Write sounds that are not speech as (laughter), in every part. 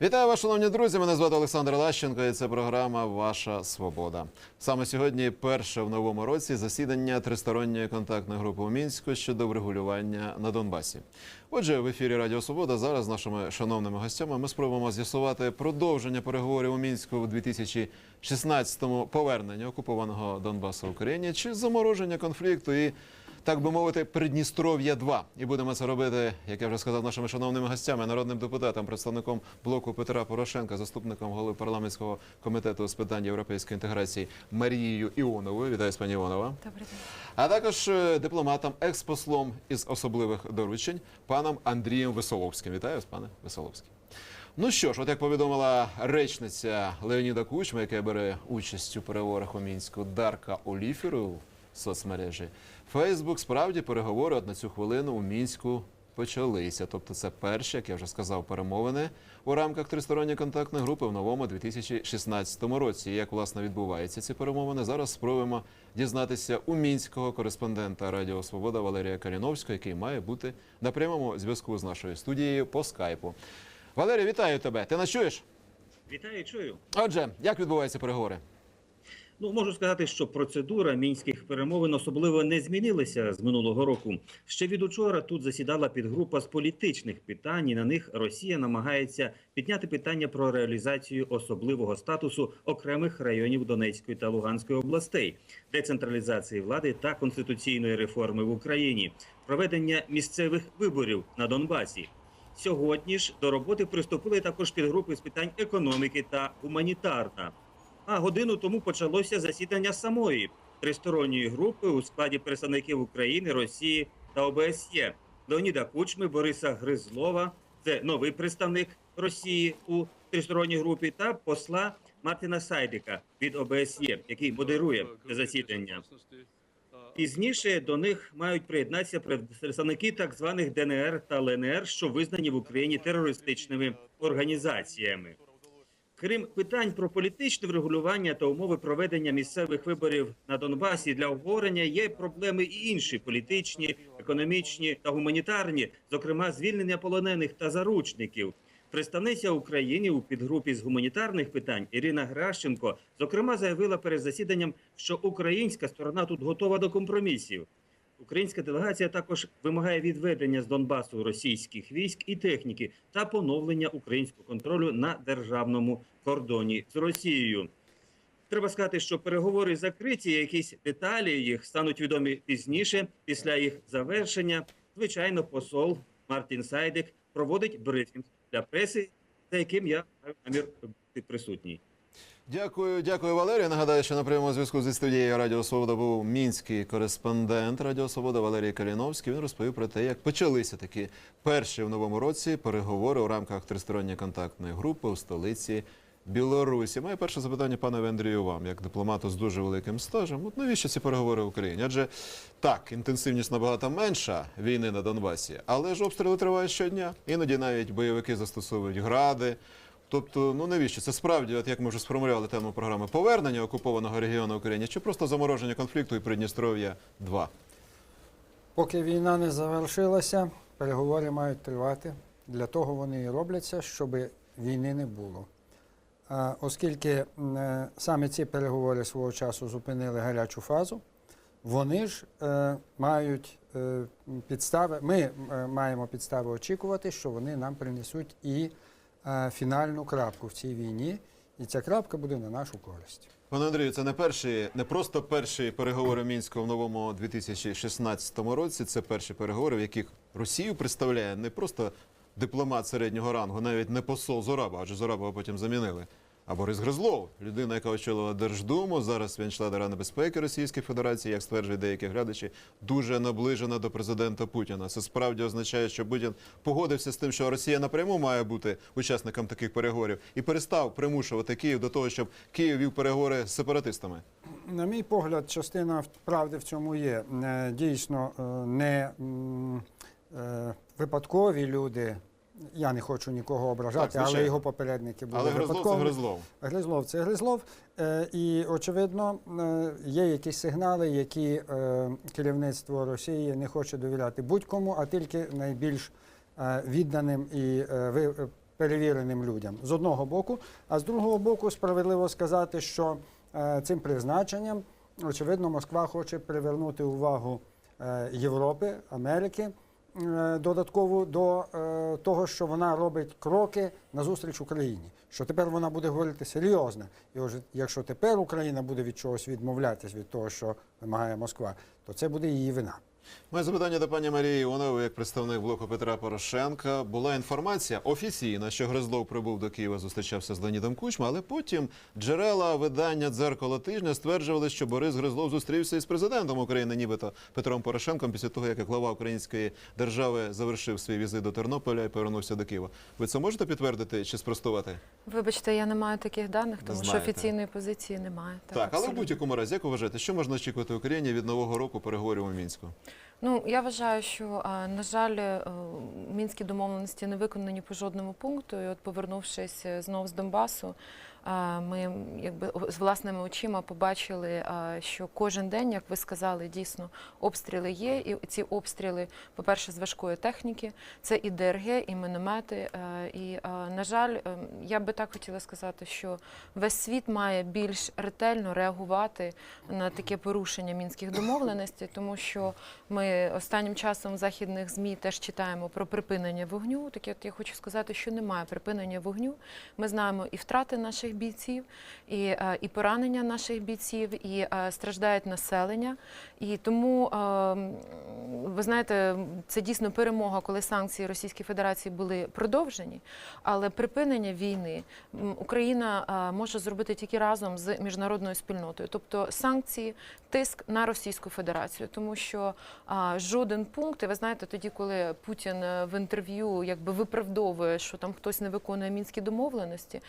Вітаю вас, шановні друзі. Мене звати Олександр Лащенко, і це програма Ваша Свобода. Саме сьогодні перше в новому році засідання тристоронньої контактної групи у мінську щодо врегулювання на Донбасі. Отже, в ефірі Радіо Свобода зараз з нашими шановними гостями ми спробуємо з'ясувати продовження переговорів у мінську у 2016-му повернення окупованого Донбасу Україні чи замороження конфлікту і так би мовити, Придністров'я 2 І будемо це робити, як я вже сказав, нашими шановними гостями, народним депутатом, представником блоку Петра Порошенка, заступником голови парламентського комітету з питань європейської інтеграції Марією Іоновою. Вітаю, пані Іонова. А також е, дипломатом, експослом із особливих доручень, паном Андрієм Висоловським. Вітаю вас, пане Висоловський. Ну що ж, от як повідомила речниця Леоніда Кучма, яка бере участь у переговорах у мінську Дарка Оліферу в соцмережі, Фейсбук справді переговори от на цю хвилину у мінську почалися. Тобто, це перші, як я вже сказав, перемовини у рамках тристоронньої контактної групи в новому 2016 році. І Як власне відбуваються ці перемовини? Зараз спробуємо дізнатися у мінського кореспондента Радіо Свобода Валерія Каліновського, який має бути на прямому зв'язку з нашою студією по скайпу. Валерій, вітаю тебе. Ти нас чуєш? Вітаю, чую. Отже, як відбуваються переговори? Ну можу сказати, що процедура мінських перемовин особливо не змінилася з минулого року. Ще від учора тут засідала підгрупа з політичних питань. і На них Росія намагається підняти питання про реалізацію особливого статусу окремих районів Донецької та Луганської областей, децентралізації влади та конституційної реформи в Україні, проведення місцевих виборів на Донбасі. Сьогодні ж до роботи приступили також підгрупи з питань економіки та гуманітарна. А годину тому почалося засідання самої тристоронньої групи у складі представників України, Росії та ОБСЄ Леоніда Кучми, Бориса Гризлова, це новий представник Росії у тристоронній групі, та посла Мартіна Сайдика від ОБСЄ, який модерує засідання. Пізніше до них мають приєднатися представники так званих ДНР та ЛНР, що визнані в Україні терористичними організаціями. Крім питань про політичне врегулювання та умови проведення місцевих виборів на Донбасі для обговорення є проблеми і інші політичні, економічні та гуманітарні, зокрема звільнення полонених та заручників. Представниця України у підгрупі з гуманітарних питань Ірина Гращенко зокрема заявила перед засіданням, що українська сторона тут готова до компромісів. Українська делегація також вимагає відведення з Донбасу російських військ і техніки та поновлення українського контролю на державному кордоні з Росією. Треба сказати, що переговори закриті, якісь деталі їх стануть відомі пізніше, після їх завершення. Звичайно, посол Мартін Сайдик проводить брифінг для преси, за яким я маю намір бути присутній. Дякую, дякую, Валерію. Нагадаю, що на прямому зв'язку зі студією Радіо Свобода був мінський кореспондент Радіо Свобода Валерій Каліновський. Він розповів про те, як почалися такі перші в новому році переговори у рамках тристоронньої контактної групи у столиці Білорусі. Моє перше запитання, пане Андрію, вам, як дипломату з дуже великим стажем. От навіщо ці переговори в Україні? Адже так, інтенсивність набагато менша війни на Донбасі, але ж обстріли тривають щодня. Іноді навіть бойовики застосовують гради. Тобто, ну навіщо це справді, от як ми вже сформулювали тему програми повернення окупованого регіону України, чи просто замороження конфлікту і Придністров'я 2 Поки війна не завершилася, переговори мають тривати. Для того вони і робляться, щоб війни не було. Оскільки е, саме ці переговори свого часу зупинили гарячу фазу, вони ж е, мають е, підстави, ми маємо підстави очікувати, що вони нам принесуть і фінальну крапку в цій війні, і ця крапка буде на нашу користь. Пане Андрію, це не перші, не просто перші переговори мінського в новому 2016 році. Це перші переговори, в яких Росію представляє не просто дипломат середнього рангу, навіть не посол Зораба, адже Зорабова потім замінили. А Борис Гризлов, людина, яка очолила Держдуму, зараз він член Ради безпеки Російської Федерації, як стверджують деякі глядачі, дуже наближена до президента Путіна. Це справді означає, що Путін погодився з тим, що Росія напряму має бути учасником таких переговорів, і перестав примушувати Київ до того, щоб Київ вів переговори з сепаратистами. На мій погляд, частина правди в цьому є. Е, Дійсно, е, не е, випадкові люди. Я не хочу нікого ображати, Так, але його попередники були Але Гризлов це. Гризлов. Гризлов це Гризлов. Е, І, очевидно, е, є якісь сигнали, які е, керівництво Росії не хоче довіряти будь-кому, а тільки найбільш відданим і перевіреним людям з одного боку, а з другого боку, справедливо сказати, що цим призначенням, очевидно, Москва хоче привернути увагу Європи, Америки е, додатково до е, того, що вона робить кроки назустріч Україні. Що тепер вона буде говорити серйозно. І ось, якщо тепер Україна буде від чогось відмовлятись від того, що вимагає Москва, то це буде її вина. Моє запитання до пані Марії Іонової, як представник блоку Петра Порошенка. Була інформація офіційна, що Гризлов прибув до Києва, зустрічався з Леонідом Кучма, але потім джерела видання дзеркало тижня стверджували, що Борис Гризлов зустрівся із президентом України, нібито Петром Порошенком, після того, як глава української держави завершив свій візит до Тернополя і повернувся до Києва. Ви це можете підтвердити чи спростувати? Вибачте, я не маю таких даних, тому що офіційної позиції немає. Так, але в будь-якому разі, як вважаєте, що можна очікувати Україні від нового року переговорів у мінську? Ну я вважаю, що на жаль, е, мінські домовленості не виконані по жодному пункту. І от повернувшись е, знов з Донбасу, ми якби з власними очима побачили, що кожен день, як ви сказали, дійсно обстріли є. І ці обстріли, по-перше, з важкої техніки, це і ДРГ, і міномети. І на жаль, е, я би так хотіла сказати, що весь світ має більш ретельно реагувати на таке порушення мінських домовленостей, тому що ми останнім часом західних змі теж читаємо про припинення вогню. Так от я хочу сказати, що немає припинення вогню. Ми знаємо і втрати наших бійців, і, е, і поранення наших бійців, і е, страждають населення. І тому е, ви знаєте, це дійсно перемога, коли санкції Російської Федерації були продовжені. Але припинення війни Україна е, може зробити тільки разом з міжнародною спільнотою, тобто санкції, тиск на Російську Федерацію, тому що жоден пункт, і ви знаєте, тоді, коли Путін в інтерв'ю якби виправдовує, що там хтось не виконує мінські домовленості.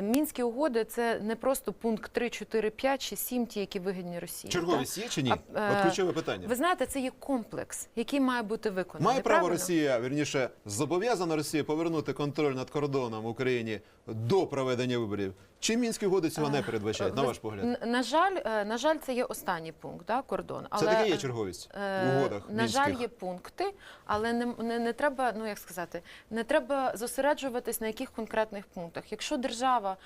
Мінські угоди це не просто пункт 3, 4, 5 чи 7, ті, які вигідні Росії. Черговість є чи ні? А, е, От ключове питання. Ви знаєте, це є комплекс, який має бути виконаний. Має право правильно? Росія, вірніше, зобов'язана Росія повернути контроль над кордоном в Україні до проведення виборів. Чи мінські угоди цього не передбачають, на ваш погляд? На жаль, е, на жаль, це є останній пункт, да, кордон. Це Але, таке є е, черговість Е, в угодах На мінських. жаль, є пункти, але не, не, не треба, ну як сказати, не треба зосереджуватись на яких конкретних пунктах. Якщо держава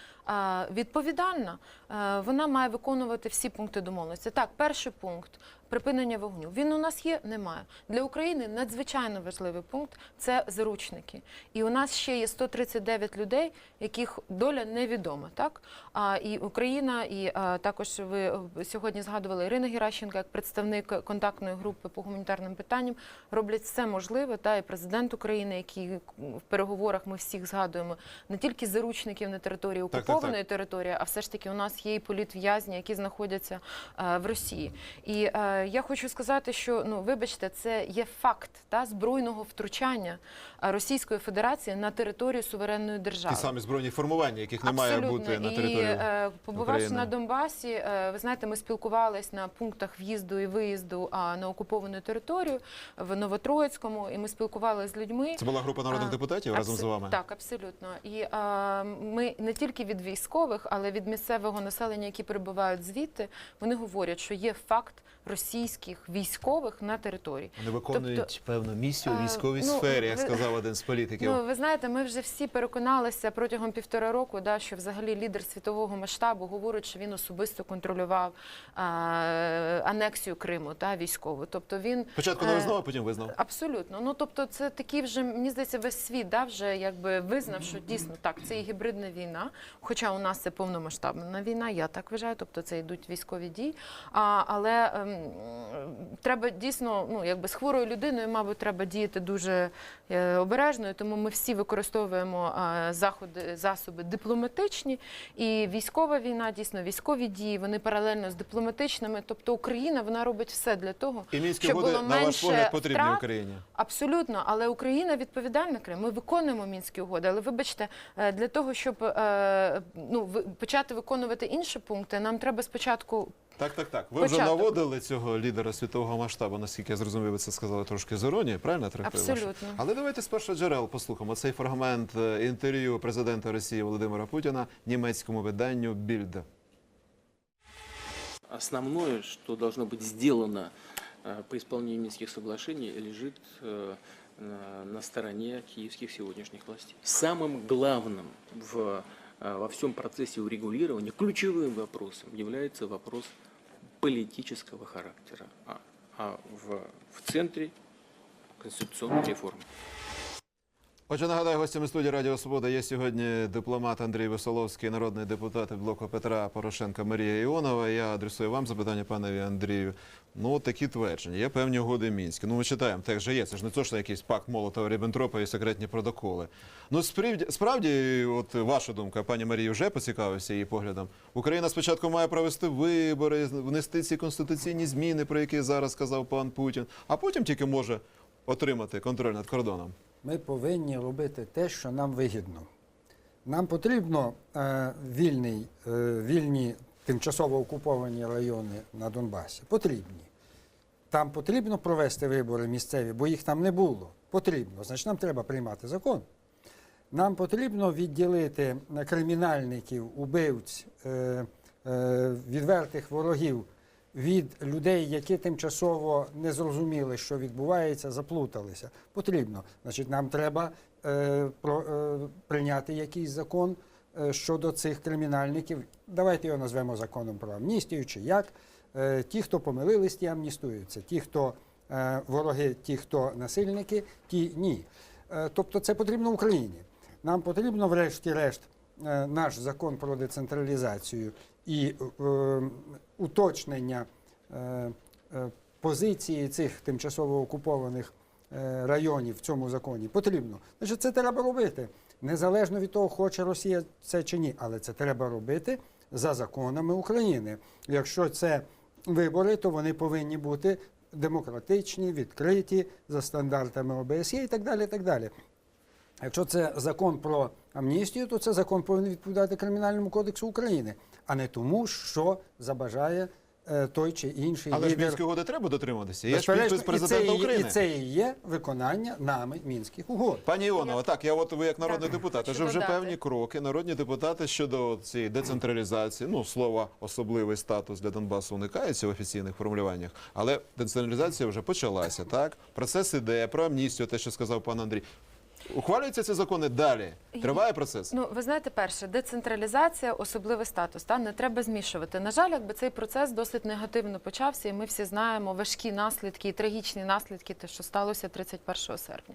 відповідальна, е, вона має виконувати всі пункти домовленості. Так, перший пункт припинення вогню. Він у нас є, немає. Для України надзвичайно важливий пункт це заручники. І у нас ще є 139 людей, яких доля невідома. Так а і Україна, і а, також ви е, сьогодні згадували Ірина Геращенко, як представник контактної групи по гуманітарним питанням, роблять все можливе. Та і президент України, який в переговорах ми всіх згадуємо не тільки заручників на території так, окупованої так. території, а все ж таки у нас є і політв'язні, які знаходяться е, в Росії. І е, я хочу сказати, що ну вибачте, це є факт та збройного втручання е, Російської Федерації на територію суверенної держави. Ті самі збройні формування, яких не має бути на І території. е, побувавши України. на Донбасі, е, ви знаєте, ми спілкувались на пунктах в'їзду і виїзду а, на окуповану територію в Новотроїцькому, і ми спілкувалися з людьми. Це була група народних А, депутатів разом Абсо- з вами. Так, абсолютно. І а, ми не тільки від військових, але від місцевого населення, які перебувають звідти, вони говорять, що є факт російських військових на території. Вони виконують Тобто, певну місію у е, військовій ну, сфері, як ви- сказав один з політиків. Ну, ви знаєте, ми вже всі переконалися протягом півтора року, да, що взагалі лідер світового масштабу говорить, що він особисто контролював а, анексію Криму та військову. Тобто він Спочатку не е, визнав, а потім визнав. Абсолютно. Ну тобто, це такі вже мені здається, весь світ да, вже якби визнав, що дійсно так, це і гібридна війна. Хоча у нас це повномасштабна війна, я так вважаю. Тобто це йдуть військові дії. А, але ем, треба дійсно, ну якби з хворою людиною, мабуть, треба діяти дуже е, обережно. Тому ми всі використовуємо заходи, засоби дипломатичні. І військова війна, дійсно, військові дії, вони паралельно з дипломатичними. Тобто Україна вона робить все для того, І мінські щоб було на ваш погляд, потрібні втрат. Україні. Абсолютно, але Україна відповідальна Крим. Ми виконуємо мінські угоди. Але вибачте, е, для того, щоб е, ну почати виконувати інші пункти, нам треба спочатку Так, так, так. Ви вже Початок. наводили цього лідера світового масштабу, наскільки я зрозумів, ви це сказали трошки з іронії, правильно я трактую? ваше? Абсолютно. Але давайте з першого джерел послухаємо цей фрагмент е, інтерв'ю президента Росії Володимира Путіна німецькому виданню Більд. Основное, что должно быть сделано э, по исполнению Минских соглашений, лежит э, э, на стороне киевских сегодняшних властей. Самым главным в, э, во всем процессе урегулирования, ключевым вопросом является вопрос политического характера, а, в, в центре конституционной реформы. Отже, нагадаю, гостями студії Радіо Свобода є сьогодні дипломат Андрій Висоловський, народний депутат блоку Петра Порошенка Марія Іонова. Я адресую вам запитання, панові Андрію. Ну, такі твердження. Є певні угоди мінські. Ну, ми читаємо, так же є. Це ж не то, що якийсь пакт Молотова Ріббентропа і секретні протоколи. Ну, справді, справді, от ваша думка, пані Марії вже поцікавився її поглядом. Україна спочатку має провести вибори, внести ці конституційні зміни, про які зараз сказав пан Путін, а потім тільки може отримати контроль над кордоном. Ми повинні робити те, що нам вигідно. Нам потрібно е, вільний, е, вільні тимчасово окуповані райони на Донбасі. Потрібні. Там потрібно провести вибори місцеві, бо їх там не було. Потрібно. Значить, нам треба приймати закон. Нам потрібно відділити кримінальників, убивць, е, е, відвертих ворогів від людей, які тимчасово не зрозуміли, що відбувається, заплуталися. Потрібно. Значить, нам треба е, про, е, прийняти якийсь закон е, щодо цих кримінальників. Давайте його назвемо законом про амністію чи як. Е, ті, хто помилились, ті амністуються. Ті, хто е, вороги, ті, хто насильники, ті ні. Е, тобто це потрібно Україні. Нам потрібно, врешті-решт, наш закон про децентралізацію і е, уточнення е, е, позиції цих тимчасово окупованих е, районів в цьому законі потрібно. Значить, це треба робити. Незалежно від того, хоче Росія це чи ні, але це треба робити за законами України. Якщо це вибори, то вони повинні бути демократичні, відкриті за стандартами ОБСЄ і так далі. І так далі. Якщо це закон про амністію, то це закон повинен відповідати Кримінальному кодексу України, а не тому, що забажає е, той чи інший Але ж мінські угоди треба дотримуватися. Є ж підпис і це президента і є- України. І це і є виконання нами мінських угод. Пані Іонова, так, я от ви як народний Так, депутат, хочу вже вже додати. певні кроки. Народні депутати щодо цієї децентралізації, ну слова особливий статус для Донбасу уникається в офіційних формулюваннях, але децентралізація вже почалася. Так, процес іде про амністію, те, що сказав пан Андрій. Ухвалюються ці закони далі. Триває процес. Ну, ви знаєте, перше, децентралізація, особливий статус. Та не треба змішувати. На жаль, якби цей процес досить негативно почався, і ми всі знаємо важкі наслідки і трагічні наслідки, те, що сталося 31 серпня.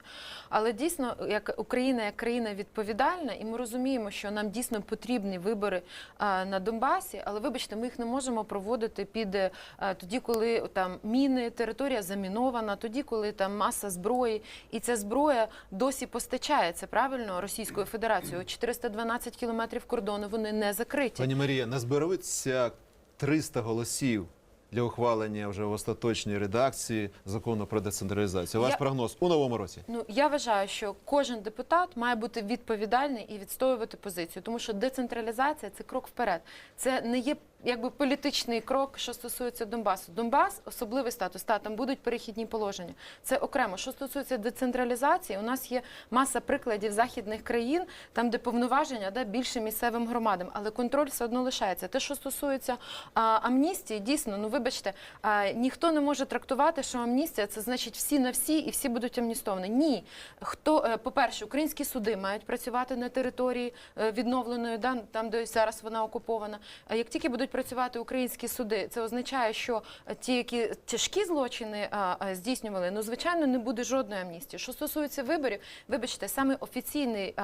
Але дійсно, як Україна, як країна відповідальна, і ми розуміємо, що нам дійсно потрібні вибори а, на Донбасі, але вибачте, ми їх не можемо проводити під е, тоді, коли там міни, територія замінована, тоді, коли там маса зброї, і ця зброя досі постачається правильно Російською Федерацією. 412 кілометрів кордону вони не закриті. Пані Марія, не зберуться 300 голосів для ухвалення вже в остаточній редакції закону про децентралізацію. Ваш Я- прогноз у новому році. Ну я вважаю, що кожен депутат має бути відповідальний і відстоювати позицію, тому що децентралізація це крок вперед. Це не є якби політичний крок, що стосується Донбасу. Донбас особливий статус. Та там будуть перехідні положення. Це окремо. Що стосується децентралізації, у нас є маса прикладів західних країн, там де повноваження да, більше місцевим громадам, але контроль все одно лишається. Те, що стосується а, амністії, дійсно, ну вибачте, а, ніхто не може трактувати, що амністія це значить всі на всі і всі будуть амністовані. Ні, хто е, по-перше, українські суди мають працювати на території е, відновленої, да, там де зараз вона окупована. А як тільки будуть працювати українські суди, це означає, що е, ті, які тяжкі злочини здійснювали, ну звичайно не буде жодної амністії. Що стосується виборів, вибачте, саме офіційний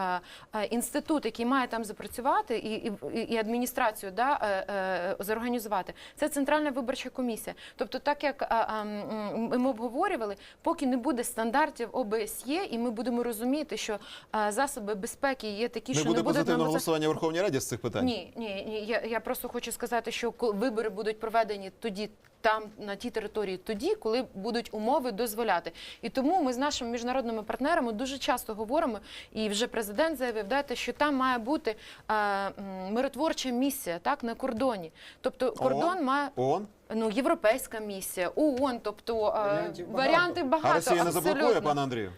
інститут, який має там запрацювати, і, і, і адміністрацію да, е, е, зорганізувати, це центральна виборча комісія. Тобто, так як ми обговорювали, поки не буде стандартів ОБСЄ, і ми будемо розуміти, що засоби безпеки є такі, Не що буде не буде позитивного голосування в Верховній Раді з цих питань. ні, ні, ні. Я, я просто хочу сказати, що ко- вибори будуть проведені тоді. Там на тій території тоді, коли будуть умови дозволяти, і тому ми з нашими міжнародними партнерами дуже часто говоримо, і вже президент заявив, дайте, що там має бути е, миротворча місія, так на кордоні. Тобто кордон має ООН? ну європейська місія, ООН, тобто е, варіанти багато. А Росія не заблокує, пане Андрію?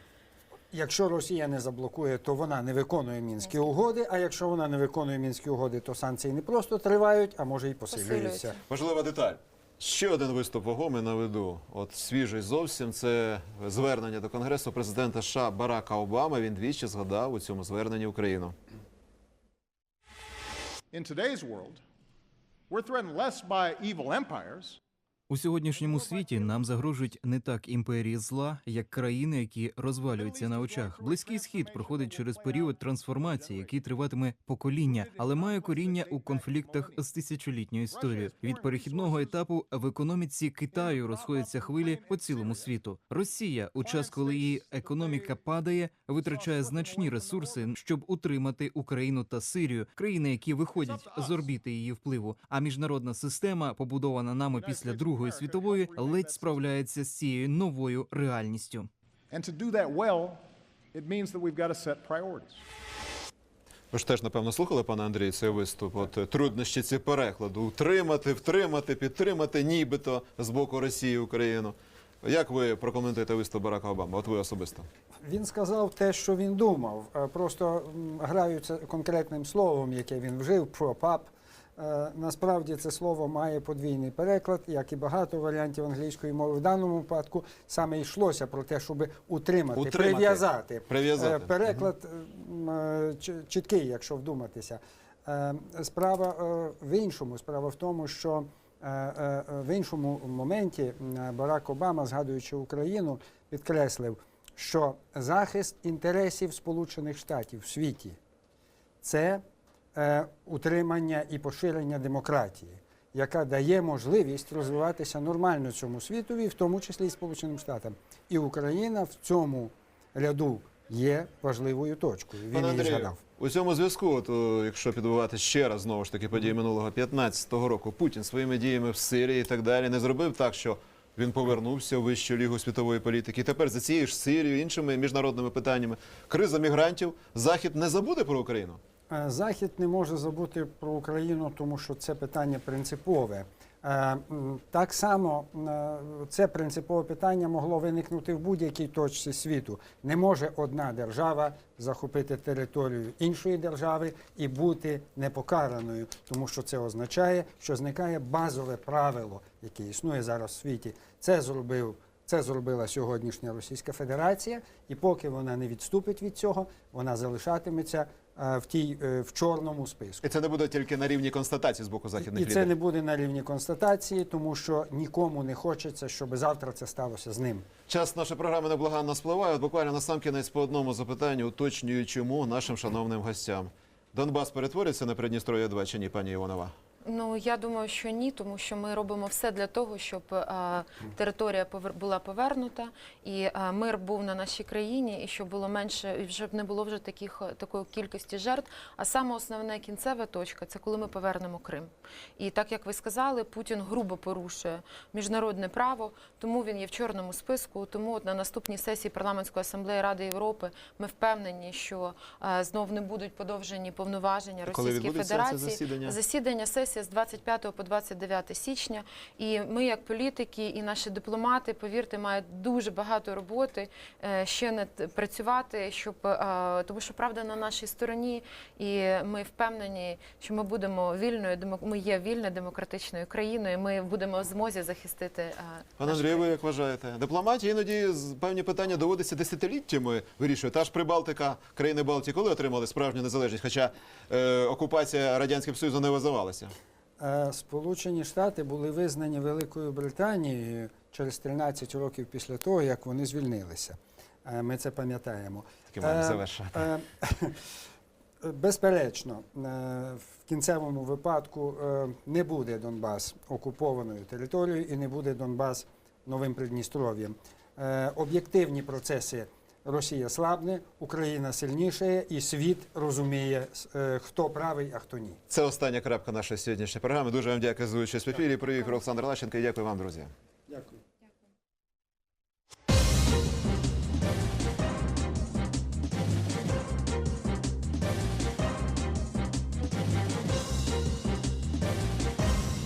Якщо Росія не заблокує, то вона не виконує мінські угоди. А якщо вона не виконує мінські угоди, то санкції не просто тривають, а може і посилюються. Важлива деталь. Ще один виступ вагомий на виду. От свіжий зовсім це звернення до Конгресу президента США Барака Обами. Він двічі згадав у цьому зверненні Україну. In today's world, we're threatened less by evil empires У сьогоднішньому світі нам загрожують не так імперії зла, як країни, які розвалюються на очах. Близький схід проходить через період трансформації, який триватиме покоління, але має коріння у конфліктах з тисячолітньою історією. Від перехідного етапу в економіці Китаю розходяться хвилі по цілому світу. Росія, у час, коли її економіка падає, витрачає значні ресурси, щоб утримати Україну та Сирію, країни, які виходять з орбіти її впливу. А міжнародна система, побудована нами після Другої світової, ледь справляється з цією новою реальністю. Ви ж теж, напевно, слухали, пане Андрій, цей виступ. От е, труднощі ці перекладу. Утримати, втримати, підтримати, нібито з боку Росії Україну. Як ви прокоментуєте виступ Барака Обами? От ви особисто. Він сказав те, що він думав. Е, Просто граються конкретним словом, яке він вжив, prop up. Е, Насправді це слово має подвійний переклад, як і багато варіантів англійської мови. В даному випадку саме йшлося про те, щоб утримати, Утримати, прив'язати. Е, Переклад м, е, чіткий, якщо вдуматися. Справа в іншому. Справа в тому, що в іншому моменті Барак Обама, згадуючи Україну, підкреслив, що захист інтересів Сполучених Штатів в світі це утримання і поширення демократії, яка дає можливість розвиватися нормально цьому світові, в тому числі і Сполученим Штатам. І Україна в цьому ряду є важливою точкою. Він Пане її Андрію, згадав. у цьому зв'язку, от, якщо підбивати ще раз знову ж таки події минулого 15-го року, Путін своїми діями в Сирії і так далі не зробив так, що він повернувся у вищу лігу світової політики. І тепер за цією ж Сирією, іншими міжнародними питаннями, криза мігрантів, Захід не забуде про Україну. Е, Захід не може забути про Україну, тому що це питання принципове. Е, Так само е, це принципове питання могло виникнути в будь-якій точці світу. Не може одна держава захопити територію іншої держави і бути непокараною, тому що це означає, що зникає базове правило, яке існує зараз в світі. Це зробив. Це зробила сьогоднішня Російська Федерація, і поки вона не відступить від цього, вона залишатиметься в тій е, в чорному списку. І це не буде тільки на рівні констатації з боку західних І це лідерів. не буде на рівні констатації, тому що нікому не хочеться, щоб завтра це сталося з ним. Час нашої програми неблаганно спливає. От буквально на сам кінець по одному запитанню, уточнюю, чому нашим шановним гостям. Донбас перетвориться на Придністров'я 2 чи ні, пані Іванова? Ну я думаю, що ні, тому що ми робимо все для того, щоб е, територія повер- була повернута і е, мир був на нашій країні, і щоб було менше, і щоб не було вже таких е, такої кількості жертв. А саме основна кінцева точка це коли ми повернемо Крим. І так як ви сказали, Путін грубо порушує міжнародне право, тому він є в чорному списку. Тому от на наступній сесії парламентської асамблеї Ради Європи ми впевнені, що е, знов не будуть подовжені повноваження Російської Федерації. засідання? Засідання сесія з 25 по 29 січня. І ми, як політики, і наші дипломати, повірте, мають дуже багато роботи е, ще над працювати, щоб е, тому, що правда на нашій стороні, і ми впевнені, що ми будемо вільною Ми є вільною демократичною країною. і Ми будемо в змозі захистити е, Пане Андрію, ви як вважаєте? Дипломатія іноді з- певні питання доводиться десятиліттями вирішувати. Та ж Прибалтика, країни Балтії, коли отримали справжню незалежність, хоча е, окупація Радянським Союзом не визивалася. Е, Сполучені Штати були визнані Великою Британією через 13 років після того, як вони звільнилися. Е, Ми це пам'ятаємо. Маємо Е, завершати. (laughs) Безперечно, в кінцевому випадку не буде Донбас окупованою територією і не буде Донбас новим Придністров'ям. Об'єктивні процеси Росія слабне, Україна сильніше, і світ розуміє, е, хто правий, а хто ні. Це остання крапка нашої сьогоднішньої програми. Дуже вам дякую за участь в ефірі. Привіт, Олександр Лащенко. і Дякую вам, друзі.